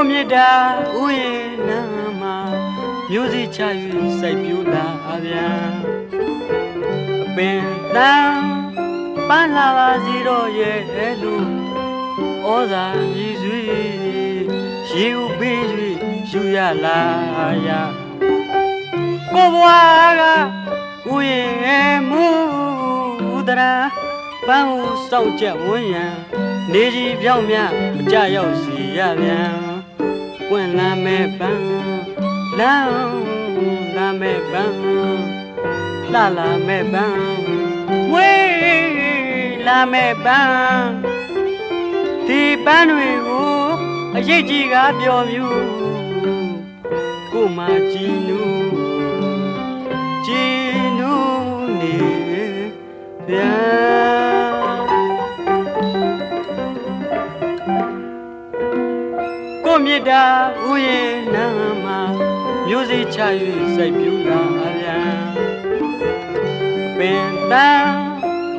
ကိုမြစ်တာဥယျာဉ်နာမှာမျိုးစိချ၍စိုက်ပြူလာအပြန်အပင်တန်းပန်းလာပါစီတော့ရဲ့လူဩဇာမြည်စွေရေဥပေး၍ယူရလာရကိုဘွားကဥယျာဉ်မူတရာပန်းဟုစောင့်ကြဝန်းရန်နေကြီးပြောင်းမြမကြရောက်စီရပြန် ပွင့်လာမဲ့ပန်းလမ်းလာမဲ့ပန်းလှလာမဲ့ပန်းဝေးလာမဲ့ပန်းဒီပန်းတွေကိုအရေးကြီးကပျော်မြူကိုမကြည်နူ တာဥယျာဉ်နာမှာမျိုးစိချ၍စိုက်ပြူလာအပြန်ပင်တန်း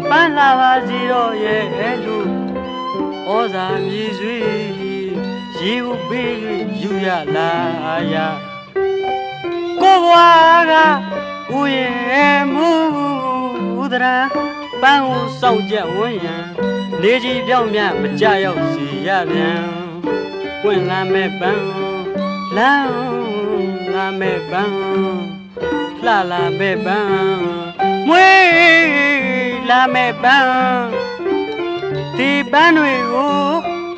ပန်းလာပါစီတော့ရဲ့လူဩဇာမြည်စွေရေဥပေး၍ယူရလာရကိုဘွားကဥယျာဉ်မူဒရာပန်းကိုစောင့်ကြဝန်းရန်နေကြီးပြောင်းမြမကြရောက်စီရပြန် ပွင့်လာမဲ့ပန်းလမ်းလာမဲ့ပန်းလှလာမဲ့ပန်းမွေးလာမဲ့ပန်းဒီပန်းတွေကို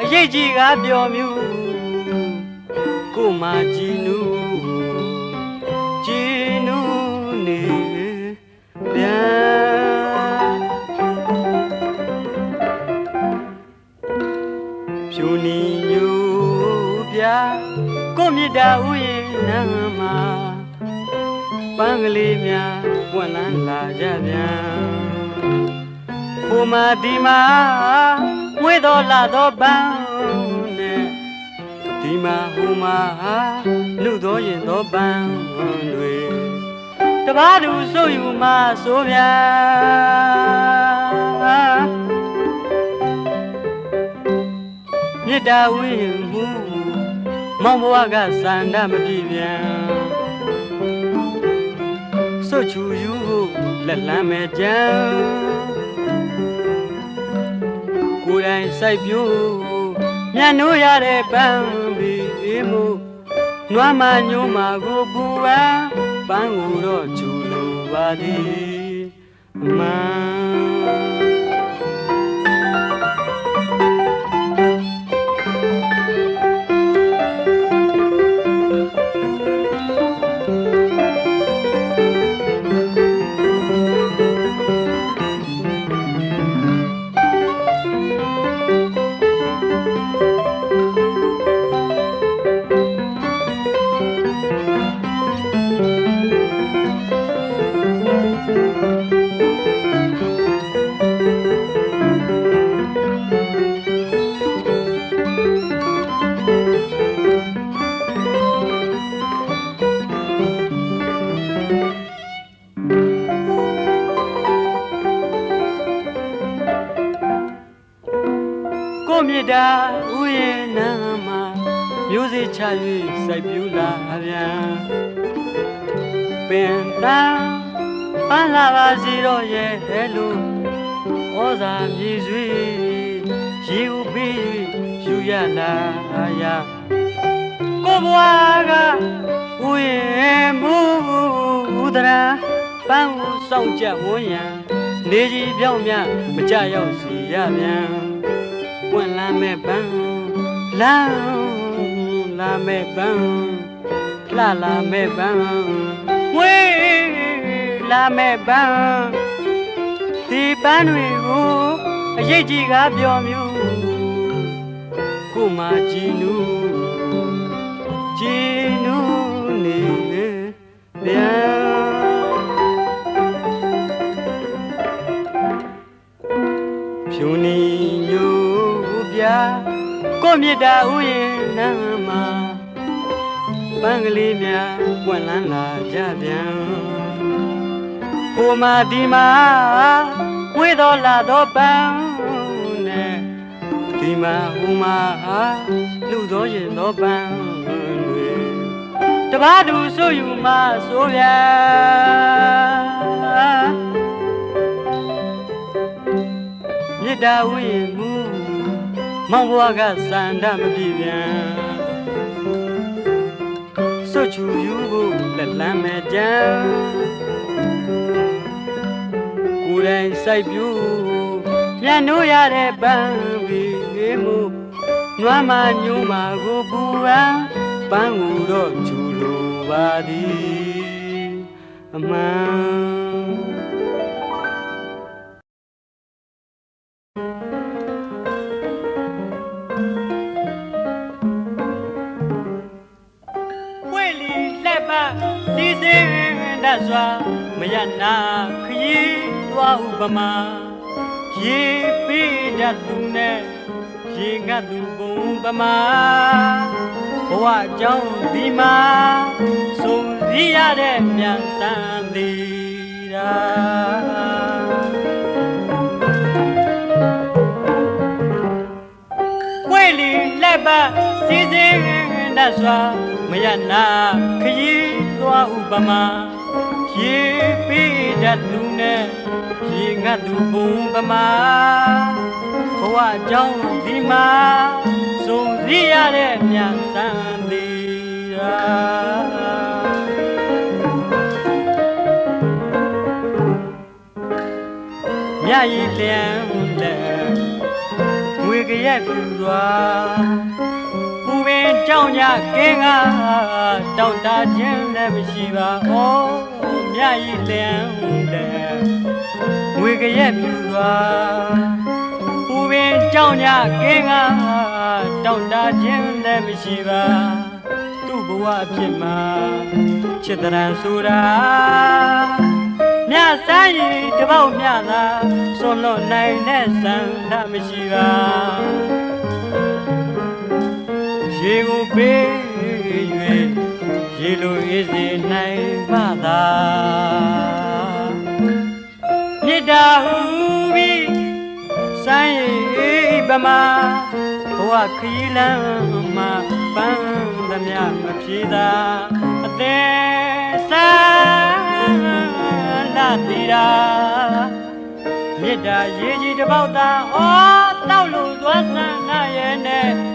အရေးကြီးကပျော်မြူကိုမကြည်နူ ယျာဉ်နာမှာပန်းကလေးများပွင့်လန်းလာကြပြန်ဟိုမာဒီမာမွေးတော်လာတော့ပန်းနဲ့ဒီမာဟိုမာလူတော်ရင်တော့ပန်းတွေတပားသူဆိုယူမှာဆိုဗျာမေတ္တာဝိယမှု မောင်ဘဝကစန္ဒမပြည့်ပြန်စွတ်ချူယူဖို့လက်လန်းမဲ့ကြံကိုယ်တိုင်စိုက်ပြိုးမြတ်နိုးရတဲ့ပန်းပြီးမှုနွားမညိုးမာကိုပူပန်းပန်းကိုတော့ချူလိုပါသည်အမှန် ချ၍စိုက်ပြူလာအပြန်ပင်တန်းပန်းလာပါစီတော့ရဲ့လူဩဇာမြည်စွေရေဥပေး၍ယူရလာရကိုဘွားကဥယျာဉ်မူဒရာပန်းကိုစောင့်ကြဝန်းရန်နေကြီးပြောင်းမြမကြရောက်စီရပြန်ပွင့်လာမဲ့ပန်းလမ်း လာမဲ့ပန်းလှလာမဲ့ပန်းဝေးလာမဲ့ပန်းဒီပန်းတွေကိုအရေးကြီးကပျော်မြူကိုမကြည်နူကြည်နူနေပြန်ဖြူနီညိုပြကိုမြစ်တာဥယျာဉ်နာမှာ ပန်းကလေးများပွင့်လန်းလာကြပြန်ဟိုမာဒီမာဝေးတော်လာတော့ပန်းနဲ့ဒီမာဟိုမာလူလူသောရင်သောပန်းတွေတပားသူဆိုယူမဆိုဗျာမေတ္တာဝိရင်မူမောင်ဘွားကစန္ဒမပြေပြန်စွ တ်ချူယူဖို့လက်လန်းမဲ့ကြံကိုယ်တိုင်စိုက်ပြူပြန်လို့ရတဲ့ပန်းပြီးမှုနွမ်းမညိုးမာကိုပူပန်းပန်းကိုတော့ချူလိုပါသည်အမှန် လက်ပတ်စီစဉ်တတ်စွာမရနာခရီးသွားဥပမာရေပေးတတ်သူနဲ့ရေငတ်သူပုံပမာဘဝကြောင့်ဒီမှာစုံစည်းရတဲ့မြန်စံသေးတာပွေလီလက်ပတ်စီစဉ်တတ်စွာမရနာခရီး သွားဥပမာရေပေးတတ်သူနဲ့ရေငတ်သူပုံပမာဘဝကြောင့်ဒီမှာစုံစည်းရတဲ့မြန်စံသေးတာမြတ်ရည်လျံလက်ငွေကြရက်ပြူစွာပူပင် ကြောင်းညကင်းကတောက်တာခြင်းလည်းမရှိပါဩမြတ်ရည်လျံလက်ငွေကြရက်ပြူစွာပူပင်ကြောင်းညကင်းကတောက်တာခြင်းလည်းမရှိပါသူ့ဘဝအဖြစ်မှာချစ်တရံဆိုတာမြတ်စမ်းရည်တပေါက်မြတ်သာစွန့်လွတ်နိုင်တဲ့စံဓာမရှိပါ ရေကိုပေး၍ရေလိုအေးစေနိုင်မှသာမေတ္တာဟူပြီးစမ်းရည်ပမာဘဝခရီးလမ်းမှာပန်းသမျှမဖြေသာအသေးစားလာတီရာမေတ္တာရေကြီးတစ်ပေါက်သာဩတောက်လို့သွားဆန်းနာရဲ့နဲ့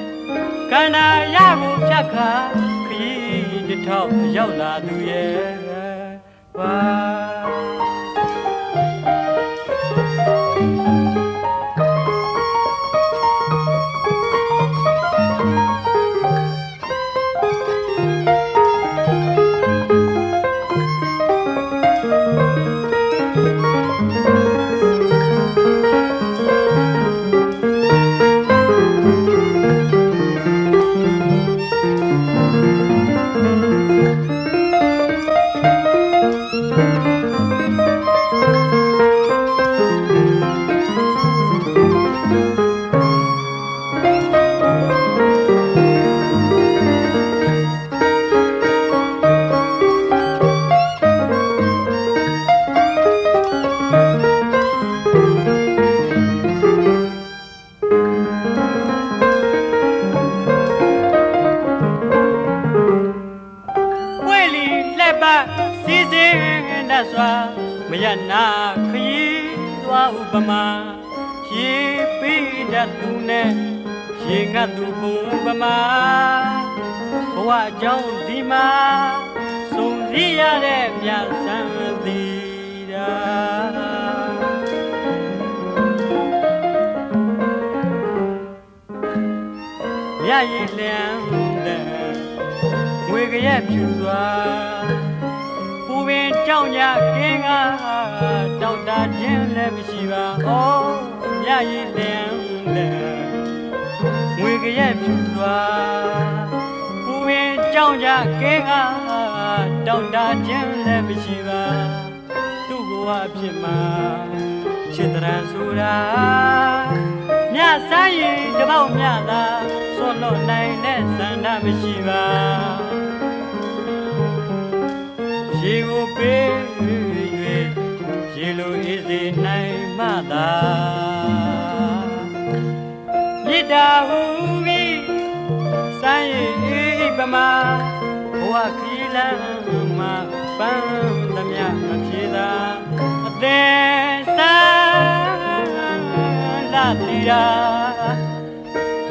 ခန္ဓာရကိုဖြတ်ခါခရီးတစ်ထောက်ရောက်လာသူရဲ့ပါ ပတ်စီစဉ်တတ်စွာမရနာခရီးသွားဥပမာရေပေးတတ်သူနဲ့ရေငတ်သူပုံပမာဘဝကြောင့်ဒီမှာစုံစည်းရတဲ့မြတ်စံသေးတာရရည်လျံတဲ့ငွေကြရက်ဖြူစွာ ခြင်းလည်းမရှိပါဩရရည်လျံတဲ့ငွေကြရက်ဖြူစွာပူပင်ကြောင့်ညကင်းကတောက်တာခြင်းလည်းမရှိပါသူ့ဘဝအဖြစ်မှာချစ်တရံဆိုတာမြတ်ဆိုင်ရင်တပေါက်မြတ်သာစွန့်လွတ်နိုင်တဲ့စန္ဒမရှိပါရေကိုပေး၍ မှသာမေတ္တာဟူပြီးစမှာဘဝခီးလန်းမှာပန်းသမျှအပြေသာအသေးစားလာတီရာ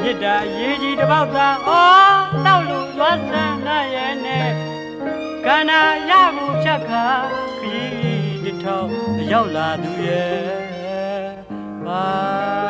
မြစ်တာရေးကြီးတစ်ပေါက်သာအော်တောက်လူသွားစမ်းနာရဲ့နဲ့ကန္နာရမှုဖြတ်ခါခီးတစ်ထောင်ရောက်လာသူရဲ့ ပါ